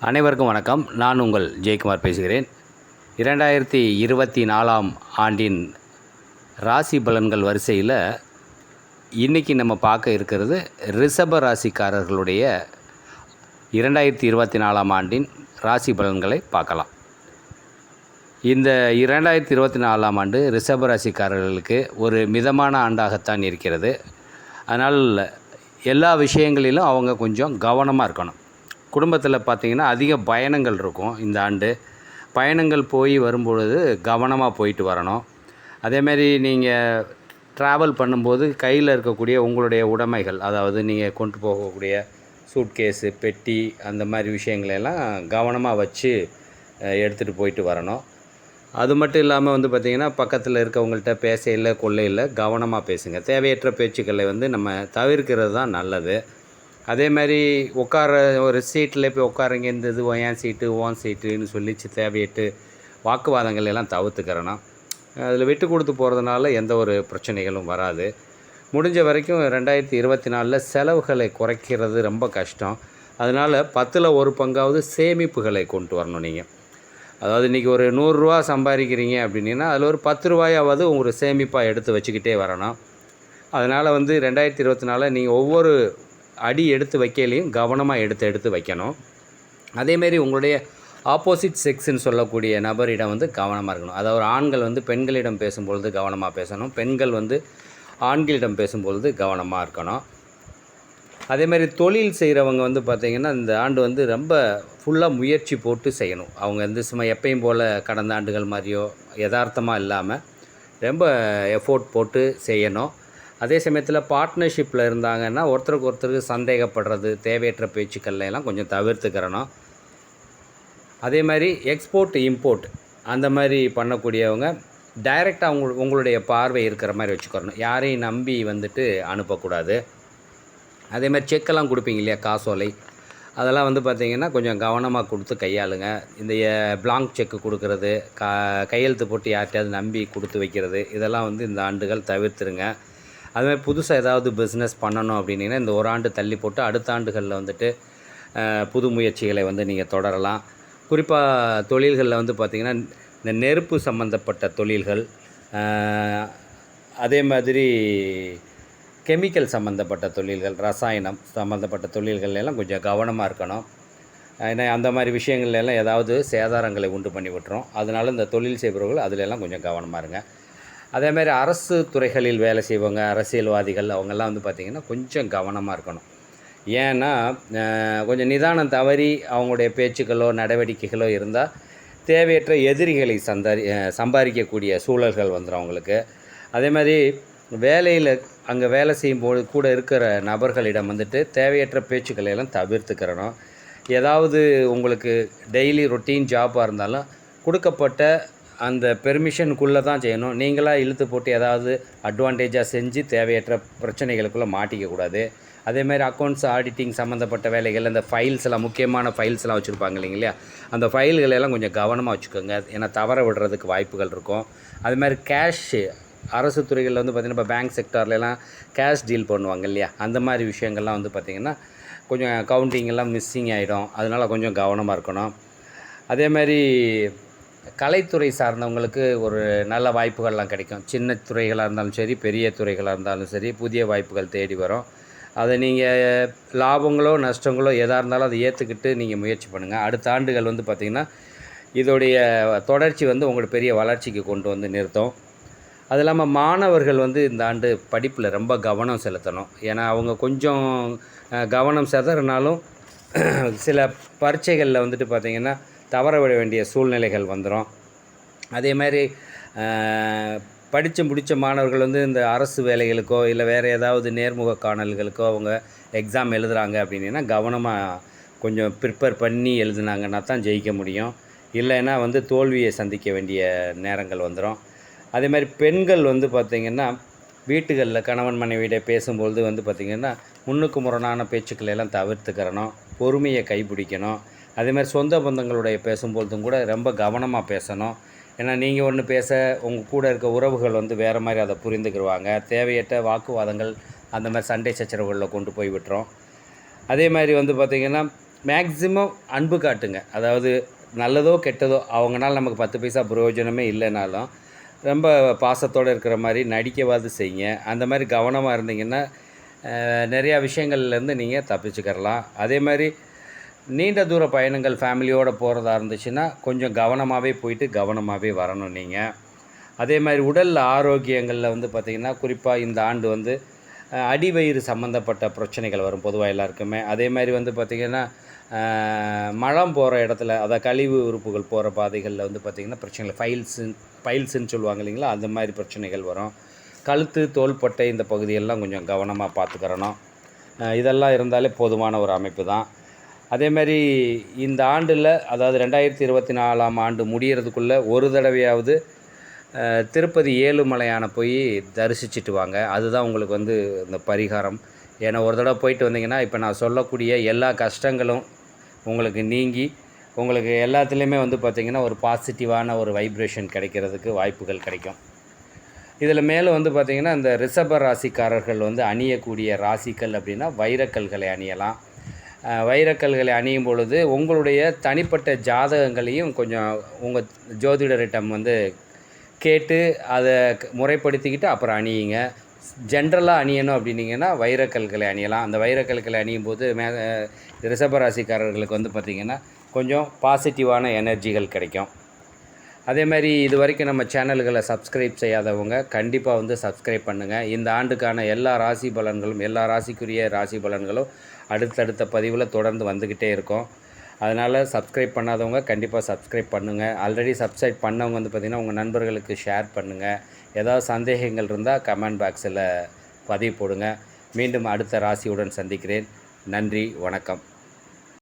அனைவருக்கும் வணக்கம். நான் உங்கள் ஜெயக்குமார் பேசுகிறேன். இரண்டாயிரத்தி இருபத்தி நாலாம் ஆண்டின் ராசி பலன்கள் வரிசையில் இன்றைக்கி நம்ம பார்க்க இருக்கிறது ரிஷப ராசிக்காரர்களுடைய இரண்டாயிரத்தி இருபத்தி நாலாம் ஆண்டின் ராசி பலன்களை பார்க்கலாம். இந்த இரண்டாயிரத்தி இருபத்தி நாலாம் ஆண்டு ரிஷப ராசிக்காரர்களுக்கு ஒரு மிதமான ஆண்டாகத்தான் இருக்கிறது. அதனால் எல்லா விஷயங்களிலும் அவங்க கொஞ்சம் கவனமாக இருக்கணும். குடும்பத்தில் பார்த்திங்கன்னா அதிக பயணங்கள் இருக்கும் இந்த ஆண்டு. பயணங்கள் போய் வரும்பொழுது கவனமாக போயிட்டு வரணும். அதேமாரி நீங்கள் ட்ராவல் பண்ணும்போது கையில் இருக்கக்கூடிய உங்களுடைய உடைமைகள் அதாவது நீங்கள் கொண்டு போகக்கூடிய சூட்கேஸு பெட்டி அந்த மாதிரி விஷயங்களெல்லாம் கவனமாக வச்சு எடுத்துகிட்டு போயிட்டு வரணும். அது மட்டும் இல்லாமல் வந்து பார்த்திங்கன்னா பக்கத்தில் இருக்கவங்கள்ட்ட பேசையில் கொள்ளையில் கவனமாக பேசுங்க. தேவையற்ற பேச்சுக்களை வந்து நம்ம தவிர்க்கிறது தான் நல்லது. அதே மாதிரி உட்கார ஒரு சீட்டில் போய் உட்காருங்க இந்த இது ஏன் சீட்டு ஓன் சீட்டுன்னு சொல்லி தேவையிட்டு வாக்குவாதங்கள் எல்லாம் தவிர்த்துக்கிறேன்னா அதில் விட்டு கொடுத்து போகிறதுனால எந்த ஒரு பிரச்சனைகளும் வராது. முடிஞ்ச வரைக்கும் ரெண்டாயிரத்தி இருபத்தி நாலில் செலவுகளை குறைக்கிறது ரொம்ப கஷ்டம். அதனால் பத்தில் ஒரு பங்காவது சேமிப்புகளை கொண்டு வரணும் நீங்கள் அதாவது இன்றைக்கி ஒரு நூறுரூவா சம்பாதிக்கிறீங்க அப்படின்னா அதில் ஒரு பத்து ரூபாயாவது உங்களுக்கு சேமிப்பாக எடுத்து வச்சுக்கிட்டே வரணும். அதனால் வந்து ரெண்டாயிரத்தி இருபத்தி நாலில் நீங்கள் ஒவ்வொரு அடி எடுத்து வைக்கலையும் கவனமாக எடுத்து எடுத்து வைக்கணும். அதேமாரி உங்களுடைய ஆப்போசிட் செக்ஸ்ன்னு சொல்லக்கூடிய நபரிடம் வந்து கவனமாக இருக்கணும். அதாவது ஆண்கள் வந்து பெண்களிடம் பேசும்பொழுது கவனமாக பேசணும். பெண்கள் வந்து ஆண்களிடம் பேசும்பொழுது கவனமாக இருக்கணும். அதேமாதிரி தொழில் செய்கிறவங்க வந்து பார்த்திங்கன்னா இந்த ஆண்டு வந்து ரொம்ப ஃபுல்லாக முயற்சி போட்டு செய்யணும். அவங்க வந்து சும்மா எப்பயும் போல் கடந்த ஆண்டுகள் மாதிரியோ யதார்த்தமாக இல்லாமல் ரொம்ப எஃபோர்ட் போட்டு செய்யணும். அதே சமயத்தில் பார்ட்னர்ஷிப்பில் இருந்தாங்கன்னா ஒருத்தருக்கு ஒருத்தருக்கு சந்தேகப்படுறது தேவையற்ற பேச்சுக்கள்ல எல்லாம் கொஞ்சம் தவிர்த்துக்கிறணும். அதே மாதிரி எக்ஸ்போர்ட் இம்போர்ட் அந்த மாதிரி பண்ணக்கூடியவங்க டைரெக்டாக உங்க உங்களுடைய பார்வை இருக்கிற மாதிரி வச்சுக்கிறணும். யாரையும் நம்பி வந்துட்டு அனுப்பக்கூடாது. அதே மாதிரி செக்கெல்லாம் கொடுப்பீங்க இல்லையா காசோலை? அதெல்லாம் வந்து பார்த்திங்கன்னா கொஞ்சம் கவனமாக கொடுத்து கையாளுங்க. இந்த பிளாங்க் செக்கு கொடுக்கறது கா கையெழுத்து போட்டு யார்கிட்டயாவது நம்பி கொடுத்து வைக்கிறது இதெல்லாம் வந்து இந்த ஆண்டுகள் தவிர்த்துருங்க. அதுமாதிரி புதுசாக ஏதாவது பிஸ்னஸ் பண்ணணும் அப்படின்னீங்கன்னா இந்த ஒரு ஆண்டு தள்ளி போட்டு அடுத்த ஆண்டுகளில் வந்துட்டு புது முயற்சிகளை வந்து நீங்கள் தொடரலாம். குறிப்பாக தொழில்களில் வந்து பார்த்திங்கன்னா இந்த நெருப்பு சம்மந்தப்பட்ட தொழில்கள் அதே மாதிரி கெமிக்கல் சம்மந்தப்பட்ட தொழில்கள் ரசாயனம் சம்மந்தப்பட்ட தொழில்கள் எல்லாம் கொஞ்சம் கவனமாக இருக்கணும். ஏன்னா அந்த மாதிரி விஷயங்கள்லாம் ஏதாவது சேதாரங்களை உண்டு பண்ணி விட்டுரும். அதனால் இந்த தொழில் செய்பவர்கள் அதிலெல்லாம் கொஞ்சம் கவனமாக இருங்க. அதே மாதிரி அரசு துறைகளில் வேலை செய்வங்க அரசியல்வாதிகள் அவங்கெல்லாம் வந்து பார்த்திங்கன்னா கொஞ்சம் கவனமாக இருக்கணும். ஏன்னா கொஞ்சம் நிதானம் தவறி அவங்களுடைய பேச்சுக்களோ நடவடிக்கைகளோ இருந்தால் தேவையற்ற எதிரிகளை சந்தாரி சம்பாதிக்கக்கூடிய சூழல்கள் வந்துடும் அவங்களுக்கு. அதே மாதிரி வேலையில் அங்கே வேலை செய்யும்போது கூட இருக்கிற நபர்களிடம் வந்துட்டு தேவையற்ற பேச்சுக்களை எல்லாம் தவிர்த்துக்கிறணும். ஏதாவது உங்களுக்கு டெய்லி ரொட்டீன் ஜாப்பாக இருந்தாலும் கொடுக்கப்பட்ட அந்த பெர்மிஷனுக்குள்ளே தான் செய்யணும். நீங்களாக இழுத்து போட்டு ஏதாவது அட்வான்டேஜாக செஞ்சு தேவையற்ற பிரச்சனைகளுக்குள்ளே மாட்டிக்கக்கூடாது அதேமாதிரி அக்கௌண்ட்ஸ் ஆடிட்டிங் சம்மந்தப்பட்ட வேலைகள் அந்த ஃபைல்ஸ் எல்லாம் முக்கியமான ஃபைல்ஸ் எல்லாம் வச்சுருப்பாங்க இல்லைங்களா? அந்த ஃபைல்கள் எல்லாம் கொஞ்சம் கவனமாக வச்சுக்கோங்க. ஏன்னா தவற விடுறதுக்கு வாய்ப்புகள் இருக்கும். அது மாதிரி அரசு துறைகளில் வந்து பார்த்திங்கன்னா இப்போ பேங்க் செக்டார்லலாம் கேஷ் டீல் பண்ணுவாங்க இல்லையா? அந்த மாதிரி விஷயங்கள்லாம் வந்து பார்த்திங்கன்னா கொஞ்சம் கவுண்டிங் எல்லாம் மிஸ்ஸிங் ஆகிடும் அதனால் கொஞ்சம் கவனமாக இருக்கணும். அதே மாதிரி கலைத்துறை சார்ந்தவங்களுக்கு ஒரு நல்ல வாய்ப்புகள்லாம் கிடைக்கும். சின்ன துறைகளாக இருந்தாலும் சரி பெரிய துறைகளாக இருந்தாலும் சரி புதிய வாய்ப்புகள் தேடி வரும். அதை நீங்கள் லாபங்களோ நஷ்டங்களோ எதாக இருந்தாலும் அதை ஏற்றுக்கிட்டு நீங்கள் முயற்சி பண்ணுங்கள் அடுத்த ஆண்டுகள் வந்து பார்த்திங்கன்னா இதோடைய தொடர்ச்சி வந்து உங்களோட பெரிய வளர்ச்சிக்கு கொண்டு வந்து நிறுத்தும். அது இல்லாமல் மாணவர்கள் வந்து இந்த ஆண்டு படிப்பில் ரொம்ப கவனம் செலுத்தணும். ஏன்னா அவங்க கொஞ்சம் கவனம் செதறினாலும் சில பரீட்சைகளில் வந்துட்டு பார்த்திங்கன்னா தவற விட வேண்டிய சூழ்நிலைகள் வந்துடும் அதே மாதிரி படித்து முடித்த மாணவர்கள் வந்து இந்த அரசு வேலைகளுக்கோ இல்லை வேறு ஏதாவது நேர்முக காணல்களுக்கோ அவங்க எக்ஸாம் எழுதுகிறாங்க அப்படின்னா கவனமாக கொஞ்சம் ப்ரிப்பேர் பண்ணி எழுதுனாங்கன்னா தான் ஜெயிக்க முடியும். இல்லைன்னா வந்து தோல்வியை சந்திக்க வேண்டிய நேரங்கள் வந்துடும் அதே மாதிரி பெண்கள் வந்து பார்த்திங்கன்னா வீட்டுகளில் கணவன் மனைவியிட பேசும்பொழுது வந்து பார்த்திங்கன்னா முன்னுக்கு முரணான பேச்சுக்களை எல்லாம் தவிர்த்துக்கிறணும். பொறுமையை கைப்பிடிக்கணும். அதேமாதிரி சொந்த பந்தங்களுடைய பேசும்பொழுதும் கூட ரொம்ப கவனமாக பேசணும். ஏன்னா நீங்கள் ஒன்று பேச உங்கள் கூட இருக்க உறவுகள் வந்து வேறு மாதிரி அதை புரிந்துக்கிடுவாங்க தேவையற்ற வாக்குவாதங்கள் அந்த மாதிரி சண்டை சச்சரவுகளில் கொண்டு போய் விட்டுரும். அதே மாதிரி வந்து பார்த்திங்கன்னா மேக்ஸிமம் அன்பு காட்டுங்க. அதாவது நல்லதோ கெட்டதோ அவங்கனால நமக்கு பத்து பைசா பிரயோஜனமே இல்லைனாலும் ரொம்ப பாசத்தோடு இருக்கிற மாதிரி நடிக்கவாது செய்யுங்க. அந்த மாதிரி கவனமாக இருந்தீங்கன்னா நிறையா விஷயங்கள்லேருந்து நீங்கள் தப்பிச்சுக்கிறலாம். அதே மாதிரி நீண்ட தூர பயணங்கள் ஃபேமிலியோடு போகிறதா இருந்துச்சுன்னா கொஞ்சம் கவனமாகவே போயிட்டு கவனமாகவே வரணும் நீங்கள் அதே மாதிரி உடல் ஆரோக்கியங்களில் வந்து பார்த்திங்கன்னா குறிப்பாக இந்த ஆண்டு வந்து அடிவயிறு சம்மந்தப்பட்ட பிரச்சனைகள் வரும் பொதுவாக எல்லாருக்குமே. அதே மாதிரி வந்து பார்த்திங்கன்னா மழம் மலம் போகிற இடத்துல அதாவது கழிவு உறுப்புகள் போகிற பாதைகளில் வந்து பார்த்திங்கன்னா பிரச்சனைகள் ஃபைல்ஸு ஃபைல்ஸுன்னு சொல்லுவாங்க இல்லைங்களா அந்த மாதிரி பிரச்சனைகள் வரும். கழுத்து தோள்பட்டை இந்த பகுதியெல்லாம் கொஞ்சம் கவனமாக பார்த்துக்கிறணும் இதெல்லாம் இருந்தாலே போதுமான ஒரு அமைப்பு தான். அதே மாதிரி இந்த ஆண்டில் அதாவது ரெண்டாயிரத்தி இருபத்தி நாலாம் ஆண்டு முடியறதுக்குள்ளே ஒரு தடவையாவது திருப்பதி ஏழுமலையான போய் தரிசிச்சுட்டு வாங்க. அதுதான் உங்களுக்கு வந்து இந்த பரிகாரம். ஏன்னா ஒரு தடவை போயிட்டு வந்தீங்கன்னா இப்போ நான் சொல்லக்கூடிய எல்லா கஷ்டங்களும் உங்களுக்கு நீங்கி உங்களுக்கு எல்லாத்துலேயுமே வந்து பார்த்திங்கன்னா ஒரு பாசிட்டிவான ஒரு வைப்ரேஷன் கிடைக்கிறதுக்கு வாய்ப்புகள் கிடைக்கும். இதில் மேலும் வந்து பார்த்திங்கன்னா இந்த ரிஷப ராசிக்காரர்கள் வந்து அணியக்கூடிய ராசிக்கல் அப்படின்னா வைரக்கல்களை அணியலாம். வைரக்கல்களை அணியும் பொழுது உங்களுடைய தனிப்பட்ட ஜாதகங்களையும் கொஞ்சம் உங்கள் ஜோதிடரிடம் வந்து கேட்டு அதை முறைப்படுத்திக்கிட்டு அப்புறம் அணியுங்க. ஜென்ரலாக அணியணும் அப்படின்னீங்கன்னா வைரக்கல்களை அணியலாம். அந்த வைரக்கல்களை அணியும் போது மே ரிஷபராசிக்காரர்களுக்கு வந்து பார்த்திங்கன்னா கொஞ்சம் பாசிட்டிவான எனர்ஜிகள் கிடைக்கும். அதே மாதிரி இது வரைக்கும் நம்ம சேனல்களை சப்ஸ்கிரைப் செய்யாதவங்க கண்டிப்பாக வந்து சப்ஸ்கிரைப் பண்ணுங்கள் இந்த ஆண்டுக்கான எல்லா ராசி பலன்களும் எல்லா ராசிக்குரிய ராசி பலன்களும் அடுத்தடுத்த பதிவில் தொடர்ந்து வந்துக்கிட்டே இருக்கும். அதனால் சப்ஸ்கிரைப் பண்ணாதவங்க கண்டிப்பாக சப்ஸ்கிரைப் பண்ணுங்கள் ஆல்ரெடி சப்ஸ்கிரைப் பண்ணவங்க வந்து பார்த்திங்கன்னா உங்கள் நண்பர்களுக்கு ஷேர் பண்ணுங்கள் ஏதாவது சந்தேகங்கள் இருந்தால் கமெண்ட் பாக்ஸில் பதிவு போடுங்க. மீண்டும் அடுத்த ராசியுடன் சந்திக்கிறேன். நன்றி வணக்கம்.